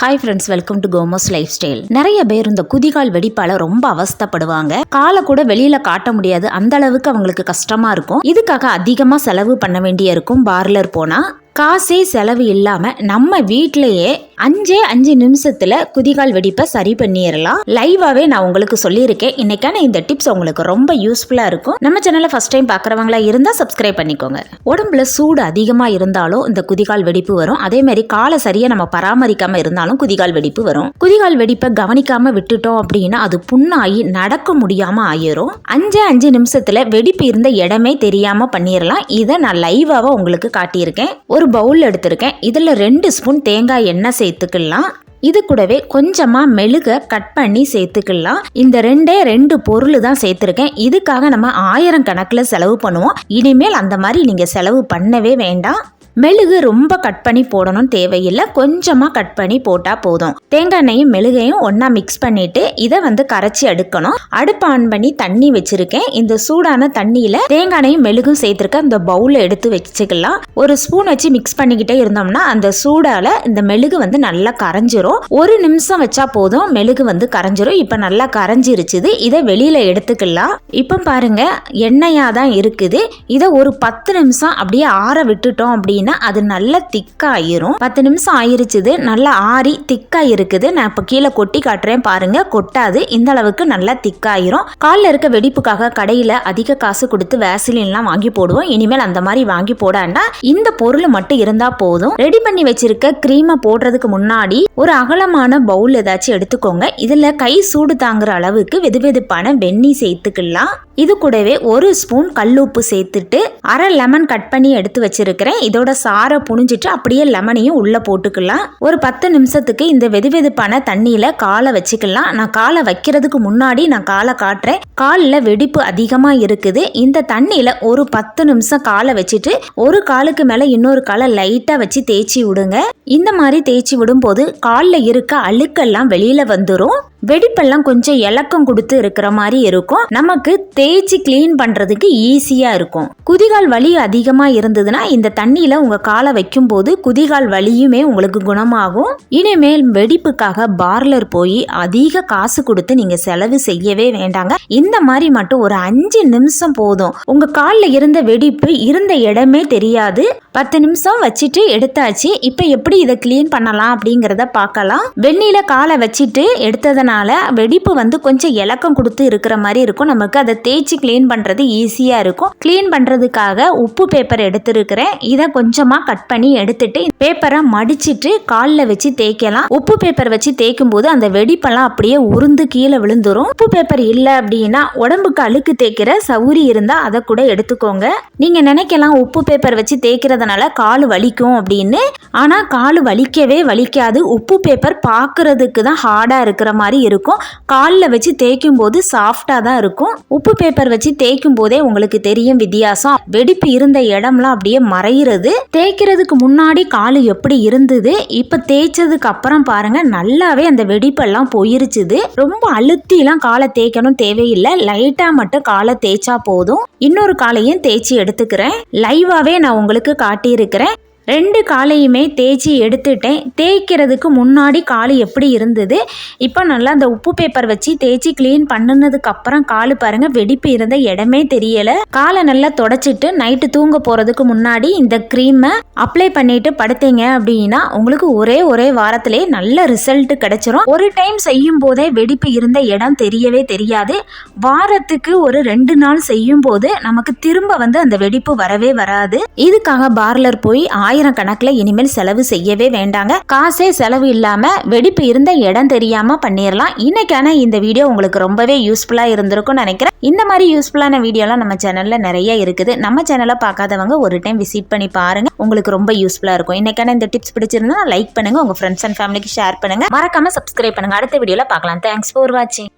Hi friends welcome to Komo's lifestyle நிறைய பேர் இந்த குதிகால் வெடிப்பால ரொம்ப அவஸ்தைப்படுவாங்க. காலை கூட வெளியில காட்ட முடியாது. அந்த அளவுக்கு அவங்களுக்கு கஷ்டமா இருக்கும். இதுக்காக அதிகமா செலவு பண்ண வேண்டிய இருக்கும் பார்லர் போனா காசே செலவு இல்லாம நம்ம வீட்டிலையே அஞ்சே அஞ்சு நிமிஷத்துல குதிகால் வெடிப்பை சரி பண்ணிடலாம். லைவாவே நான் உங்களுக்கு சொல்லியிருக்கேன். இன்னைக்கான இந்த டிப்ஸ் உங்களுக்கு ரொம்ப யூஸ்ஃபுல்லா இருக்கும். நம்ம சேனலை ஃபர்ஸ்ட் டைம் பார்க்குறவங்களா இருந்தா சப்ஸ்கிரைப் பண்ணிக்கோங்க. உடம்புல சூடு அதிகமா இருந்தாலும் இந்த குதிகால் வெடிப்பு வரும். அதே மாதிரி காலை சரியா நம்ம பராமரிக்காம இருந்தாலும் குதிகால் வெடிப்பு வரும். குதிகால் வெடிப்பை கவனிக்காம விட்டுட்டோம் அப்படின்னா அது புண்ணாகி நடக்க முடியாம ஆயிரும். அஞ்சே அஞ்சு நிமிஷத்துல வெடிப்பு இருந்த இடமே தெரியாம பண்ணிடலாம். இதை நான் லைவாவா உங்களுக்கு காட்டியிருக்கேன். ஒரு பவுல் எடுத்திருக்கேன். இதுல ரெண்டு ஸ்பூன் தேங்காய் எண்ணெய் சேர்த்துக்கலாம். இது கூடவே கொஞ்சமாக மெழுக கட் பண்ணி சேர்த்துக்கலாம். இந்த ரெண்டே ரெண்டு பொருள் தான் சேர்த்துருக்கேன். இதுக்காக நம்ம ஆயிரம் கணக்கில் செலவு பண்ணுவோம். இனிமேல் அந்த மாதிரி நீங்கள் செலவு பண்ணவே வேண்டாம். மெழுகு ரொம்ப கட் பண்ணி போடணும் தேவையில்லை. கொஞ்சமாக கட் பண்ணி போட்டால் போதும். தேங்காய் எண்ணெயும் மெழுகையும் ஒன்றா மிக்ஸ் பண்ணிட்டு இதை வந்து கரைச்சி எடுக்கணும். அடுப்பு ஆன் பண்ணி தண்ணி வச்சிருக்கேன். இந்த சூடான தண்ணியில் தேங்காய் எண்ணெயும் மெழுகும் சேர்த்துருக்க அந்த பவுலில் எடுத்து வச்சுக்கலாம். ஒரு ஸ்பூன் வச்சு மிக்ஸ் பண்ணிக்கிட்டே இருந்தோம்னா அந்த சூடால இந்த மெழுகு வந்து நல்லா கரைஞ்சிரும். ஒரு நிமிஷம் வச்சா போதும். மெழுகு வந்து கரைஞ்சிரும். இப்போ நல்லா கரைஞ்சிருச்சுது இதை. வெளியில் எடுத்துக்கலாம். இப்போ பாருங்க எண்ணெயாக தான் இருக்குது. இதை ஒரு பத்து நிமிஷம் அப்படியே ஆற விட்டுட்டோம் அப்படின்னா அது நல்லா திக்காயிரும். பத்து நிமிஷம் ஆயிருச்சுது. நல்லா ஆறி திக்கா இருக்குது. நான் இப்போ கீழே கொட்டி காட்டுறேன் பாருங்க. கொட்டாது. இந்த அளவுக்கு நல்லா திக்காயிரும். காலில் இருக்க வெடிப்புக்காக கடையில் அதிக காசு கொடுத்து வேசிலின்லாம் வாங்கி போடுவோம். இனிமேல் அந்த மாதிரி வாங்கி போடாண்டா. இந்த பொருள் மட்டும் இருந்தா போதும். ரெடி பண்ணி வச்சிருக்க க்ரீமை போடுறதுக்கு முன்னாடி ஒரு அகலமான பவுல் ஏதாச்சும் எடுத்துக்கோங்க. இதுல கை சூடு தாங்குற அளவுக்கு வெதுவெதுப்பான வெண்ணி சேர்த்துக்கலாம். இது கூடவே ஒரு ஸ்பூன் கல்லுப்பு சேர்த்துட்டு அரை லெமன் கட் பண்ணி எடுத்து வச்சிருக்கிறேன். இதோட சாரை புனிஞ்சிட்டு அப்படியே லெமனையும் உள்ளே போட்டுக்கலாம். ஒரு பத்து நிமிஷத்துக்கு இந்த வெதுவெதுப்பான தண்ணியில் காலை வச்சுக்கலாம். நான் காலை வைக்கிறதுக்கு முன்னாடி நான் காலை காட்டுறேன். காலில் வெடிப்பு அதிகமாக இருக்குது. இந்த தண்ணியில் ஒரு பத்து நிமிஷம் காலை வச்சுட்டு ஒரு காலுக்கு மேலே இன்னொரு காலை லைட்டாக வச்சு தேய்ச்சி விடுங்க. இந்த மாதிரி தேய்ச்சி விடும்போது காலில் இருக்க அழுக்கெல்லாம் வெளியில் வந்துடும் வெடிப்பெல்லாம் கொஞ்சம் இலக்கம் கொடுத்து இருக்கிற மாதிரி இருக்கும். நமக்கு தேய்ச்சி கிளீன் பண்றதுக்கு ஈஸியா இருக்கும். குதிகால் வலி அதிகமா இருந்ததுன்னா இந்த தண்ணியில உங்க காலை வைக்கும் போது குதிகால் வலியுமே உங்களுக்கு குணமாகும். இனிமேல் வெடிப்புக்காக பார்லர் போய் அதிக காசு கொடுத்து நீங்க செலவு செய்யவே வேண்டாங்க. இந்த மாதிரி மட்டும் ஒரு அஞ்சு நிமிஷம் போதும். உங்க காலில் இருந்த வெடிப்பு இருந்த இடமே தெரியாது. பத்து நிமிஷம் வச்சுட்டு எடுத்தாச்சு. இப்போ எப்படி இதை க்ளீன் பண்ணலாம் அப்படிங்கிறத பார்க்கலாம். வெந்நீல காலை வச்சுட்டு இருக்கிறதுனால வெடிப்பு வந்து கொஞ்சம் இலக்கம் கொடுத்து இருக்கிற மாதிரி இருக்கும். நமக்கு அதை தேய்ச்சி க்ளீன் பண்ணுறது ஈஸியாக இருக்கும். க்ளீன் பண்ணுறதுக்காக உப்பு பேப்பர் எடுத்துருக்கிறேன். இதை கொஞ்சமாக கட் பண்ணி எடுத்துட்டு பேப்பரை மடிச்சிட்டு காலில் வச்சு தேய்க்கலாம். உப்பு பேப்பர் வச்சு தேய்க்கும் போது அந்த வெடிப்பெல்லாம் அப்படியே உருந்து கீழே விழுந்துரும். உப்பு பேப்பர் இல்லை அப்படின்னா உடம்புக்கு அழுக்கு தேய்க்கிற சவுரி இருந்தால் அதை கூட எடுத்துக்கோங்க. நீங்கள் நினைக்கலாம் உப்பு பேப்பர் வச்சு தேய்க்கிறதுனால கால் வலிக்கும் அப்படின்னு. ஆனால் கால் வலிக்கவே வலிக்காது. உப்பு பேப்பர் பார்க்கறதுக்கு தான் ஹார்டாக இருக்கிற மாதிரி இருக்கும். காலில் வச்சு தேய்க்கும் போது சாஃப்டாக தான் இருக்கும். உப்பு பேப்பர் வச்சு தேய்க்கும் போதே உங்களுக்கு தெரியும் வித்தியாசம். வெடிப்பு இருந்த இடம்லாம் அப்படியே மறையிறது. தேய்க்கிறதுக்கு முன்னாடி கால் எப்படி இருந்தது? இப்போ தேய்ச்சதுக்கு அப்புறம் பாருங்கள் நல்லாவே அந்த வெடிப்பெல்லாம் போயிருச்சுது. ரொம்ப அழுத்திலாம் காலை தேய்க்கணும் தேவையில்லை. லைட்டாக மட்டும் காலை தேய்ச்சா போதும். இன்னொரு காலையும் தேய்ச்சி எடுத்துக்கிறேன். லைவாகவே நான் உங்களுக்கு காட்டியிருக்கிறேன். ரெண்டு காலையுமே தேய்ச்சி எடுத்துட்டேன். தேய்க்கிறதுக்கு முன்னாடி கால் எப்படி இருந்தது? இப்போ நல்லா அந்த உப்பு பேப்பர் வச்சு தேய்ச்சி க்ளீன் பண்ணினதுக்கு அப்புறம் கால் பாருங்க வெடிப்பு இருந்த இடமே தெரியல. காலை நல்லா தொடச்சிட்டு நைட்டு தூங்க போறதுக்கு முன்னாடி இந்த க்ரீமை அப்ளை பண்ணிட்டு படுத்தீங்க அப்படின்னா உங்களுக்கு ஒரே ஒரே வாரத்திலே நல்ல ரிசல்ட் கிடைச்சிரும். ஒரு டைம் செய்யும் போதே வெடிப்பு இருந்த இடம் தெரியவே தெரியாது. வாரத்துக்கு ஒரு ரெண்டு நாள் செய்யும் போது நமக்கு திரும்ப வந்து அந்த வெடிப்பு வரவே வராது. இதுக்காக பார்லர் போய் ஆயிரம் கணக்கில் இனிமேல் செலவு செய்யவே வேண்டாங்க. காசே செலவு இல்லாம வெடிப்பு இருந்த இடம் தெரியாம பண்ணிடலாம் இன்னைக்கான இந்த வீடியோ உங்களுக்கு ரொம்பவே யூஸ்ஃபுல்லா இருந்திருக்கும்னு நினைக்கிறேன். இந்த மாதிரி யூஸ்ஃபுல்லான வீடியோலாம் நம்ம சேனல்ல நிறைய இருக்குது. நம்ம சேனலை பார்க்காதவங்க ஒரு டைம் விசிட் பண்ணி பாருங்க. உங்களுக்கு ரொம்ப யூஸ்ஃபுல்லா இருக்கும். இன்னைக்கான இந்த டிப்ஸ் பிடிச்சிருந்தா லைக் பண்ணுங்க. உங்க ஃப்ரெண்ட்ஸ் அண்ட் ஃபேமிலிக்கு ஷேர் பண்ணுங்க. மறக்காம சப்ஸ்கிரைப் பண்ணுங்க. அடுத்த வீடியோல பார்க்கலாம். தேங்க்ஸ் ஃபார் வாட்சிங்